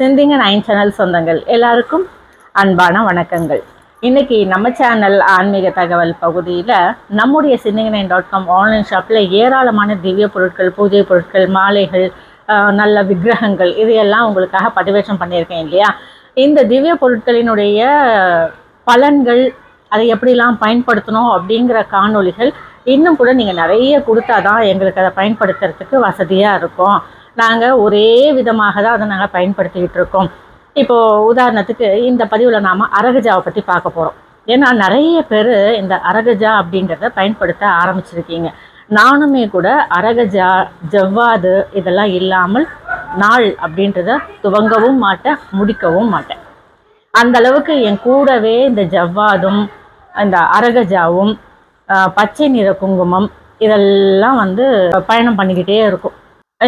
சிந்திங்க nine channel சொந்தங்கள். எல்லாருக்கும் அன்பான வணக்கங்கள். இன்னைக்கு நம்ம சேனல் ஆன்மீக தகவல் பகுதியில் நம்முடைய சிந்திங்க நைன் டாட் காம் ஆன்லைன் ஷாப்பில் ஏராளமான திவ்ய பொருட்கள் பூஜை பொருட்கள் மாலைகள் நல்ல விக்கிரகங்கள் இதையெல்லாம் உங்களுக்காக பதிவேற்றம் பண்ணியிருக்கேன் இல்லையா? இந்த திவ்ய பொருட்களினுடைய பலன்கள் அதை எப்படிலாம் பயன்படுத்தணும் அப்படிங்கிற காணொளிகள் இன்னும் கூட நீங்கள் நிறைய கொடுத்தா தான் எங்களுக்கு அதை பயன்படுத்துறதுக்கு வசதியாக இருக்கும். நாங்கள் ஒரே விதமாக தான் அதை நாங்கள் பயன்படுத்திக்கிட்டு இருக்கோம். இப்போது உதாரணத்துக்கு இந்த பதிவில் நாம் அரகஜாவை பற்றி பார்க்க போகிறோம் ஏன்னா நிறைய பேர் இந்த அரகஜா அப்படின்றத பயன்படுத்த ஆரம்பிச்சிருக்கீங்க. நானுமே கூட அரகஜா ஜவ்வாது இதெல்லாம் இல்லாமல் நாள் அப்படின்றத துவங்கவும் மாட்டேன் முடிக்கவும் மாட்டேன். அந்த அளவுக்கு என் கூடவே இந்த ஜவ்வாதும் இந்த அரகஜாவும் பச்சை நிற குங்குமம் இதெல்லாம் வந்து பயணம் பண்ணிக்கிட்டே இருக்கும்.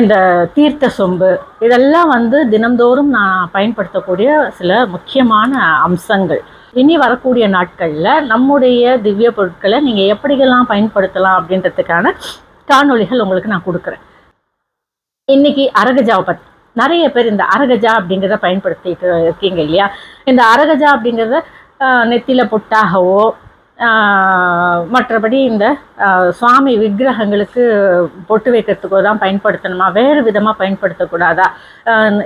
இந்த தீர்த்த சொம்பு இதெல்லாம் வந்து தினம்தோறும் நான் பயன்படுத்தக்கூடிய சில முக்கியமான அம்சங்கள். இனி வரக்கூடிய நாட்களில் நம்முடைய திவ்ய பொருட்களை நீங்கள் எப்படியெல்லாம் பயன்படுத்தலாம் அப்படின்றதுக்கான காணொலிகள் உங்களுக்கு நான் கொடுக்குறேன். இன்னைக்கு அரகஜாவை பற்றி நிறைய பேர் இந்த அரகஜா அப்படிங்கிறத பயன்படுத்திட்டு இருக்கீங்க இல்லையா? இந்த அரகஜா அப்படிங்கிறத நெத்தியில் பொட்டாகவோ மற்றபடி இந்த சுவாமி விக்கிரகங்களுக்கு பொட்டு வைக்கிறதுக்கோ தான் பயன்படுத்தணுமா? வேறு விதமாக பயன்படுத்தக்கூடாதா?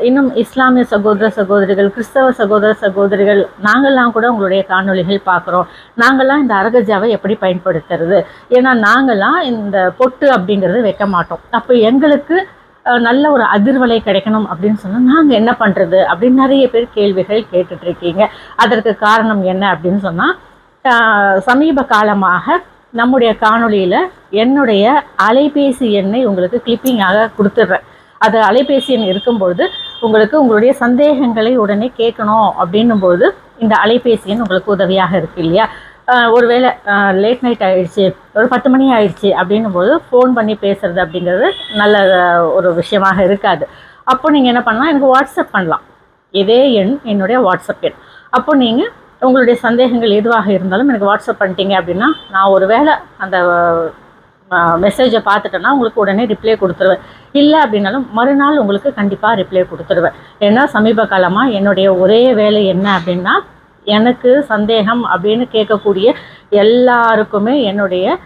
இன்னும் இஸ்லாமிய சகோதர சகோதரிகள் கிறிஸ்தவ சகோதர சகோதரிகள் நாங்கள்லாம் கூட உங்களுடைய காணொளிகள் பார்க்குறோம். நாங்கள்லாம் இந்த அரகஜாவை எப்படி பயன்படுத்துறது? ஏன்னா நாங்கள்லாம் இந்த பொட்டு அப்படிங்கிறது வைக்க மாட்டோம். அப்போ எங்களுக்கு நல்ல ஒரு அதிர்வலை கிடைக்கணும் அப்படின்னு சொன்னால் நாங்கள் என்ன பண்ணுறது அப்படின்னு நிறைய பேர் கேள்விகள் கேட்டுட்ருக்கீங்க அதற்கு காரணம் என்ன அப்படின்னு சொன்னால் சமீப காலமாக நம்முடைய காணொளியில் என்னுடைய அலைபேசி எண்ணை உங்களுக்கு கிளிப்பிங்காக கொடுத்துட்றேன். அது அலைபேசி எண் இருக்கும்பொழுது உங்களுக்கு உங்களுடைய சந்தேகங்களை உடனே கேட்கணும் அப்படின்னும் போது இந்த அலைபேசி எண் உங்களுக்கு உதவியாக இருக்கு இல்லையா? ஒருவேளை லேட் நைட் ஆகிடுச்சி ஒரு பத்து மணி ஆயிடுச்சு அப்படின்னும் போது ஃபோன் பண்ணி பேசுகிறது அப்படிங்கிறது நல்ல ஒரு விஷயமாக இருக்காது. அப்போ நீங்கள் என்ன பண்ணலாம்? எனக்கு வாட்ஸ்அப் பண்ணலாம். இதே எண் என்னுடைய வாட்ஸ்அப் எண். அப்போ நீங்கள் உங்களுடைய சந்தேகங்கள் எதுவாக இருந்தாலும் எனக்கு வாட்ஸ்அப் பண்ணிட்டீங்க அப்படின்னா நான் ஒரு வேளை அந்த மெசேஜை பார்த்துட்டேன்னா உங்களுக்கு உடனே ரிப்ளை கொடுத்துருவேன். இல்லை அப்படின்னாலும் மறுநாள் உங்களுக்கு கண்டிப்பாக ரிப்ளை கொடுத்துருவேன். ஏன்னா சமீப காலமாக என்னுடைய ஒரே வேலை என்ன அப்படின்னா எனக்கு சந்தேகம் அப்படின்னு கேட்கக்கூடிய எல்லாருக்குமே என்னுடைய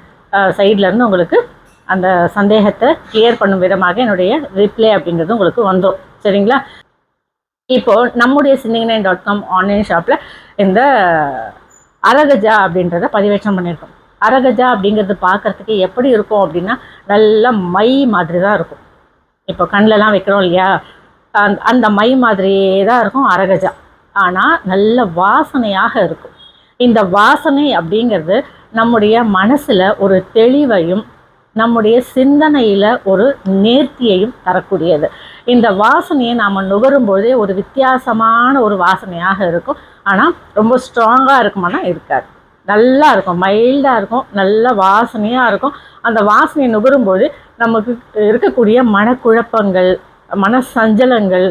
சைட்லேருந்து உங்களுக்கு அந்த சந்தேகத்தை கிளியர் பண்ணும் விதமாக என்னுடைய ரிப்ளை அப்படிங்கிறது உங்களுக்கு வந்துடும். சரிங்களா? இப்போ நம்முடைய சிந்திங்கனை டாட் காம் ஆன்லைன் ஷாப்பில் இந்த அரகஜா அப்படின்றத பதிவேற்றம் பண்ணியிருக்கோம். அரகஜா அப்படிங்கிறது பார்க்கறதுக்கு எப்படி இருக்கும் அப்படின்னா நல்ல மை மாதிரி தான் இருக்கும். இப்போ கண்ணிலலாம் வைக்கிறோம் இல்லையா? அந் அந்த மை மாதிரியே தான் இருக்கும் அரகஜா ஆனால் நல்ல வாசனையாக இருக்கும். இந்த வாசனை அப்படிங்கிறது நம்முடைய மனசில் ஒரு தெளிவையும் நம்முடைய சிந்தனையில் ஒரு நேர்த்தியையும் தரக்கூடியது. இந்த வாசனையை நாம் நுகரும்போதே ஒரு வித்தியாசமான ஒரு வாசனையாக இருக்கும். ஆனால் ரொம்ப ஸ்ட்ராங்காக இருக்குமானா இருக்காது. நல்லா இருக்கும் மைல்டாக இருக்கும் நல்ல வாசனையாக இருக்கும். அந்த வாசனையை நுகரும்போது நமக்கு இருக்கக்கூடிய மனக்குழப்பங்கள் மன சஞ்சலங்கள்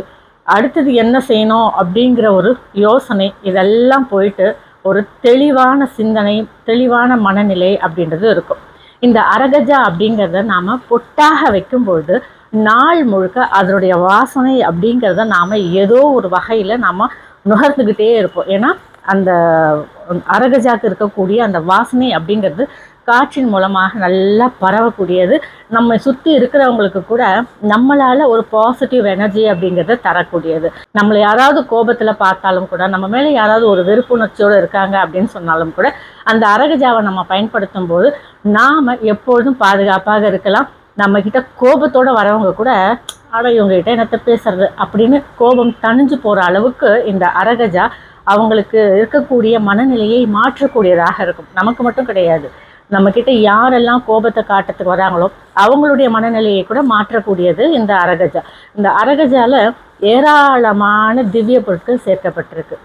அடுத்தது என்ன செய்யணும் அப்படிங்கிற ஒரு யோசனை இதெல்லாம் போயிட்டு ஒரு தெளிவான சிந்தனை தெளிவான மனநிலை அப்படின்றது இருக்கும். இந்த அரகஜா அப்படிங்கிறத நாம் பொட்டாக வைக்கும்பொழுது நாள் முழுக்க அதனுடைய வாசனை அப்படிங்கிறத நாம் ஏதோ ஒரு வகையில் நாம் நுகர்ந்துக்கிட்டே இருப்போம். ஏன்னா அந்த அரகஜாக்கு இருக்கக்கூடிய அந்த வாசனை அப்படிங்கிறது காற்றின் மூலமாக நல்லா பரவக்கூடியது. நம்ம சுற்றி இருக்கிறவங்களுக்கு கூட நம்மளால் ஒரு பாசிட்டிவ் எனர்ஜி அப்படிங்கிறத தரக்கூடியது. நம்மளை யாராவது கோபத்தில் பார்த்தாலும் கூட நம்ம மேலே யாராவது ஒரு வெறுப்புணர்ச்சியோடு இருக்காங்க அப்படின்னு சொன்னாலும் கூட அந்த அரகஜாவை நம்ம பயன்படுத்தும் போது நாம் எப்பொழுதும் பாதுகாப்பாக இருக்கலாம். நம்மக்கிட்ட கோபத்தோடு வரவங்க கூட ஆனால் இவங்ககிட்ட என்னத்தை பேசுறது அப்படின்னு கோபம் தணிஞ்சு போகிற அளவுக்கு இந்த அரகஜா அவங்களுக்கு இருக்கக்கூடிய மனநிலையை மாற்றக்கூடியதாக இருக்கும். நமக்கு மட்டும் கிடையாது. நம்மக்கிட்ட யாரெல்லாம் கோபத்தை காட்டுறதுக்கு வராங்களோ அவங்களுடைய மனநிலையை கூட மாற்றக்கூடியது இந்த அரகஜா. இந்த அரகஜால ஏராளமான திவ்ய பொருட்கள் சேர்க்கப்பட்டிருக்கு.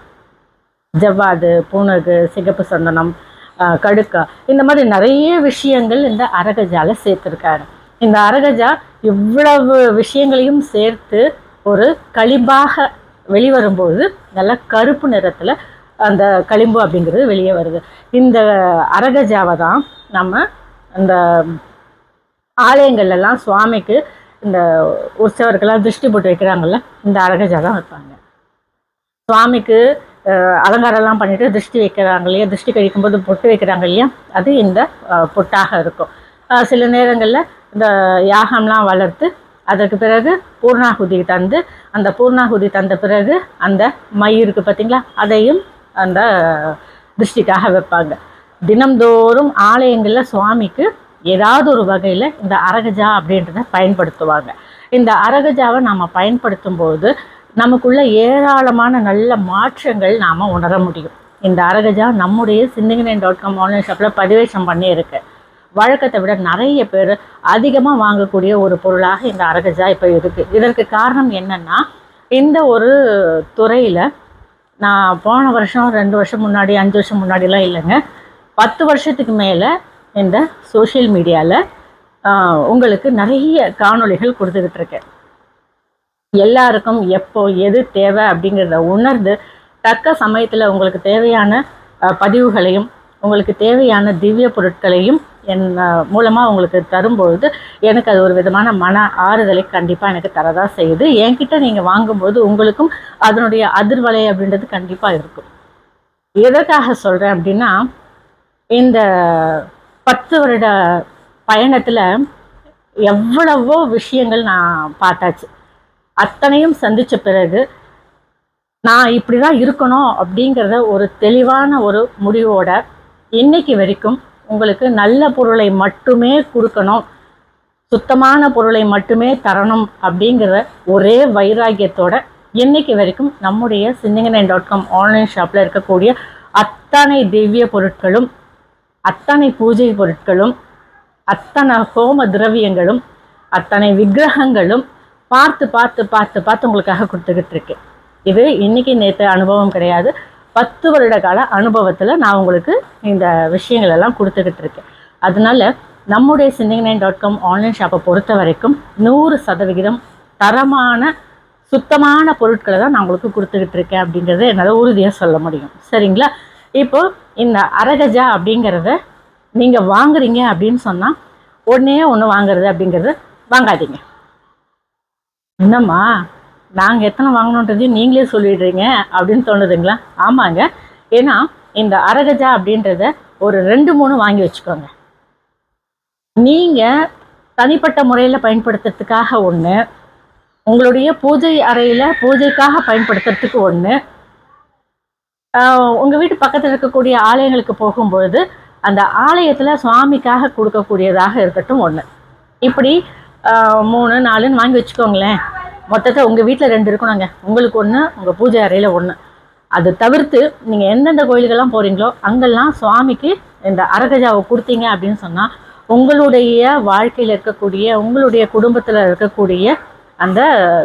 ஜவ்வாது பூனகு சிகப்பு சந்தனம் கடுக்கா. இந்த மாதிரி நிறைய விஷயங்கள் இந்த அரகஜால சேர்த்துருக்காரு. இந்த அரகஜா இவ்வளவு விஷயங்களையும் சேர்த்து ஒரு களிம்பாக வெளிவரும்போது நல்லா கருப்பு நிறத்தில் அந்த களிம்பு அப்படிங்கிறது வெளியே வருது. இந்த அரகஜாவை தான் நம்ம அந்த ஆலயங்கள்லாம் சுவாமிக்கு இந்த உற்சவருக்கெல்லாம் திருஷ்டி போட்டு வைக்கிறாங்கல்ல இந்த அரகஜா தான் வைப்பாங்க. சுவாமிக்கு அலங்காரம்லாம் பண்ணிட்டு திருஷ்டி வைக்கிறாங்க இல்லையா திருஷ்டி கழிக்கும்போது பொட்டு வைக்கிறாங்க இல்லையா அது இந்த பொட்டாக இருக்கும். சில நேரங்களில் இந்த யாகம்லாம் வளர்த்து அதற்கு பிறகு பூர்ணாகுதி தந்து அந்த பூர்ணாகுதி தந்த பிறகு அந்த மை இருக்கு பார்த்தீங்களா அதையும் அந்த திருஷ்டிக்காக வைப்பாங்க. தினம்தோறும் ஆலயங்களில் சுவாமிக்கு ஏதாவது ஒரு வகையில் இந்த அரகஜா அப்படின்றத பயன்படுத்துவாங்க. இந்த அரகஜாவை நாம் பயன்படுத்தும் போது நமக்குள்ள ஏராளமான நல்ல மாற்றங்கள் நாம் உணர முடியும். இந்த அரகஜா நம்முடைய சிந்திங்கனன் டாட் காம் ஆன்லைன் ஷாப்பில் பதிவேஷம் பண்ணியிருக்கு. வழக்கத்தை விட நிறைய பேர் அதிகமாக வாங்கக்கூடிய ஒரு பொருளாக இந்த அரகஜா இப்போ இருக்குது இதற்கு காரணம் என்னன்னா இந்த ஒரு துறையில் நான் போன வருஷம் ரெண்டு வருஷம் முன்னாடி அஞ்சு வருஷம் முன்னாடிலாம் இல்லைங்க. பத்து வருஷத்துக்கு மேலே இந்த சோஷியல் மீடியாவில் உங்களுக்கு நிறைய காணொளிகள் கொடுத்துக்கிட்டு இருக்கேன். எல்லாருக்கும் எப்போ எது தேவை அப்படிங்கிறத உணர்ந்து தக்க சமயத்தில் உங்களுக்கு தேவையான பதிவுகளையும் உங்களுக்கு தேவையான திவ்ய பொருட்களையும் என் மூலமாக உங்களுக்கு தரும்பொழுது எனக்கு அது ஒரு விதமான மன ஆறுதலை கண்டிப்பாக எனக்கு தரதான் செய்யுது. என்கிட்ட நீங்கள் வாங்கும்போது உங்களுக்கும் அதனுடைய அதிர்வலை அப்படின்றது கண்டிப்பாக இருக்கும். எதற்காக சொல்கிறேன் அப்படின்னா இந்த பத்து வருட பயணத்தில் எவ்வளவோ விஷயங்கள் நான் பார்த்தாச்சு. அத்தனையும் சந்தித்த பிறகு நான் இப்படி தான் இருக்கணும் அப்படிங்கிறத ஒரு தெளிவான ஒரு முடிவோட இன்னைக்கு வரைக்கும் உங்களுக்கு நல்ல பொருளை மட்டுமே கொடுக்கணும். சுத்தமான பொருளை மட்டுமே தரணும் அப்படிங்கிற ஒரே வைராக்கியத்தோட இன்னைக்கு வரைக்கும் நம்முடைய சிந்திங்கனன் டாட் காம் ஆன்லைன் ஷாப்பில் இருக்கக்கூடிய அத்தனை திவ்ய பொருட்களும் அத்தனை பூஜை பொருட்களும் அத்தனை ஹோம திரவியங்களும் அத்தனை விக்கிரகங்களும் பார்த்து பார்த்து பார்த்து பார்த்து உங்களுக்காக கொடுத்துக்கிட்டு இருக்கேன் இது இன்னைக்கு நேற்று அனுபவம் கிடையாது. பத்து வருட கால அனுபவத்தில் நான் உங்களுக்கு இந்த விஷயங்கள் எல்லாம் கொடுத்துக்கிட்டு இருக்கேன். அதனால நம்முடைய சிந்திங் நைன் டாட் காம் ஆன்லைன் ஷாப்பை பொறுத்த வரைக்கும் நூறு சதவிகிதம் தரமான சுத்தமான பொருட்களை தான் நான் உங்களுக்கு கொடுத்துக்கிட்டு இருக்கேன் அப்படிங்கிறத என்னால் உறுதியாக சொல்ல முடியும். சரிங்களா? இப்போ இந்த அரகஜா அப்படிங்கிறத நீங்கள் வாங்குறீங்க அப்படின்னு சொன்னால் ஒன்றே ஒன்று வாங்குறது அப்படிங்கிறது வாங்காதீங்க. என்னம்மா? நாங்கள் எத்தனை வாங்கணுன்றதையும் நீங்களே சொல்லிடுறீங்க அப்படின்னு தோணுதுங்களா? ஆமாங்க. ஏன்னா இந்த அரகஜா அப்படின்றத ஒரு ரெண்டு மூணு வாங்கி வச்சுக்கோங்க. நீங்கள் தனிப்பட்ட முறையில் பயன்படுத்துறதுக்காக ஒன்று உங்களுடைய பூஜை அறையில் பூஜைக்காக பயன்படுத்துறதுக்கு ஒன்று உங்கள் வீட்டு பக்கத்தில் இருக்கக்கூடிய ஆலயங்களுக்கு போகும்பொழுது அந்த ஆலயத்தில் சுவாமிக்காக கொடுக்கக்கூடியதாக இருக்கட்டும் ஒன்று இப்படி மூணு நாலுன்னு வாங்கி வச்சுக்கோங்களேன். மொத்தத்தை உங்கள் வீட்டில் ரெண்டு இருக்கணுங்க உங்களுக்கு ஒன்று உங்கள் பூஜை அறையில் ஒன்று அது தவிர்த்து நீங்கள் எந்தெந்த கோயிலுக்கெல்லாம் போகிறீங்களோ அங்கெல்லாம் சுவாமிக்கு இந்த அரகஜாவை கொடுத்தீங்க அப்படின்னு சொன்னால் உங்களுடைய வாழ்க்கையில் இருக்கக்கூடிய உங்களுடைய குடும்பத்தில் இருக்கக்கூடிய அந்த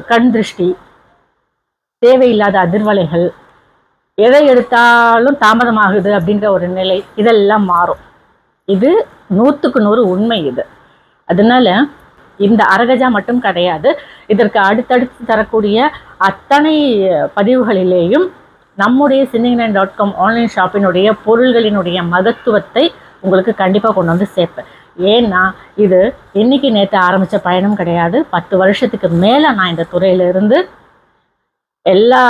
கண் திருஷ்டி தேவையில்லாத அதிர்வலைகள் எதை எடுத்தாலும் தாமதமாகுது அப்படின்ற ஒரு நிலை இதெல்லாம் மாறும். இது நூற்றுக்கு நூறு உண்மை இது. அதனால இந்த அரகஜா மட்டும் கிடையாது. இதற்கு அடுத்தடுத்து தரக்கூடிய அத்தனை பதிவுகளிலேயும் நம்முடைய சின்னிங்கன் டாட் காம் ஆன்லைன் ஷாப்பினுடைய பொருள்களினுடைய மகத்துவத்தை உங்களுக்கு கண்டிப்பாக கொண்டு வந்து சேர்ப்பேன். ஏன்னா இது இன்னைக்கு நேற்று ஆரம்பித்த பயணம் கிடையாது. பத்து வருஷத்துக்கு மேலே நான் இந்த துறையிலிருந்து எல்லா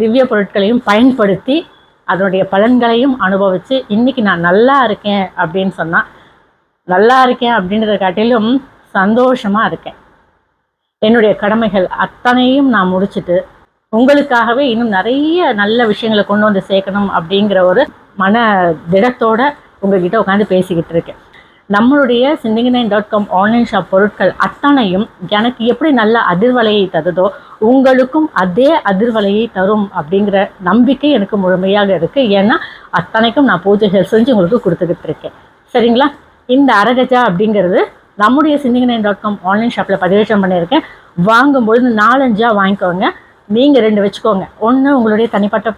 திவ்ய பொருட்களையும் பயன்படுத்தி அதனுடைய பலன்களையும் அனுபவித்து இன்னைக்கு நான் நல்லா இருக்கேன் அப்படின்னு சொன்னால் நல்லா இருக்கேன் அப்படின்றத காட்டிலும் சந்தோஷமாக இருக்கேன். என்னுடைய கடமைகள் அத்தனையும் நான் முடிச்சிட்டு உங்களுக்காகவே இன்னும் நிறைய நல்ல விஷயங்களை கொண்டு வந்து சேர்க்கணும் அப்படிங்கிற ஒரு மன திடத்தோட உங்ககிட்ட உட்காந்து பேசிக்கிட்டு இருக்கேன். நம்மளுடைய சிந்திங் nine dot com online shop பொருட்கள் அத்தனையும் எனக்கு எப்படி நல்ல அதிர்வலையை தருதோ உங்களுக்கும் அதே அதிர்வலையை தரும் அப்படிங்கிற நம்பிக்கை எனக்கு முழுமையாக இருக்குது ஏன்னா அத்தனைக்கும் நான் பூஜைகள் செஞ்சு உங்களுக்கு கொடுத்துக்கிட்டு இருக்கேன். சரிங்களா? இந்த அரகஜா அப்படிங்கிறது நம்முடைய சிந்திங்கனை டாட் காம் ஆன்லைன் ஷாப்பில் பதிவேற்றம் பண்ணியிருக்கேன். வாங்கும்பொழுது நாலஞ்சா வாங்கிக்கோங்க. நீங்கள் ரெண்டு வச்சுக்கோங்க. ஒன்று உங்களுடைய தனிப்பட்ட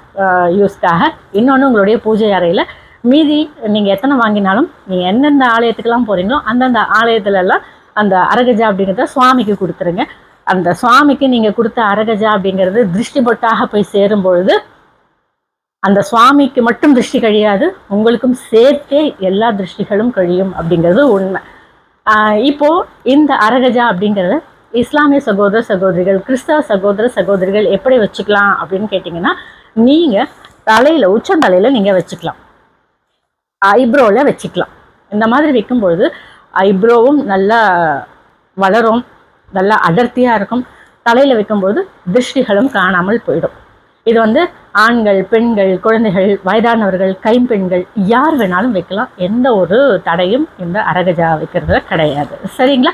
யூஸ்க்காக இன்னொன்று உங்களுடைய பூஜை அறையில். மீதி நீங்கள் எத்தனை வாங்கினாலும் நீங்கள் எந்தெந்த ஆலயத்துக்கெல்லாம் போகிறீங்களோ அந்தந்த ஆலயத்துலலாம் அந்த அரகஜா அப்படிங்கிறத சுவாமிக்கு கொடுத்துருங்க. அந்த சுவாமிக்கு நீங்கள் கொடுத்த அரகஜா அப்படிங்கிறது திருஷ்டி பொட்டாக போய் சேரும் பொழுது அந்த சுவாமிக்கு மட்டும் திருஷ்டி கழியாது உங்களுக்கும் சேர்த்தே எல்லா திருஷ்டிகளும் கழியும் அப்படிங்கிறது உண்மை. இப்போது இந்த அரகஜா அப்படிங்கிறத இஸ்லாமிய சகோதர சகோதரிகள் கிறிஸ்தவ சகோதர சகோதரிகள் எப்படி வச்சுக்கலாம் அப்படின்னு கேட்டிங்கன்னா நீங்கள் தலையில் உச்சந்தலையில் நீங்கள் வச்சுக்கலாம். ஐப்ரோவில் வச்சுக்கலாம். இந்த மாதிரி வைக்கும்பொழுது ஐப்ரோவும் நல்லா வளரும் நல்லா அடர்த்தியாக இருக்கும். தலையில் வைக்கும்போது திருஷ்டிகளும் காணாமல் போயிடும். இது வந்து ஆண்கள் பெண்கள் குழந்தைகள் வயதானவர்கள் கைம்பெண்கள் யார் வேணாலும் வைக்கலாம். எந்த ஒரு தடையும் இந்த அரகஜா வைக்கிறதுல கிடையாது. சரிங்களா?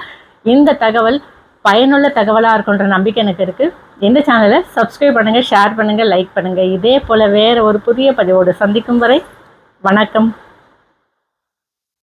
இந்த தகவல் பயனுள்ள தகவலாக இருக்குன்ற நம்பிக்கை எனக்கு இருக்குது இந்த சேனலை சப்ஸ்கிரைப் பண்ணுங்கள் ஷேர் பண்ணுங்கள் லைக் பண்ணுங்கள் இதே போல் வேறு ஒரு புதிய பதிவோடு சந்திக்கும் வரை வணக்கம்.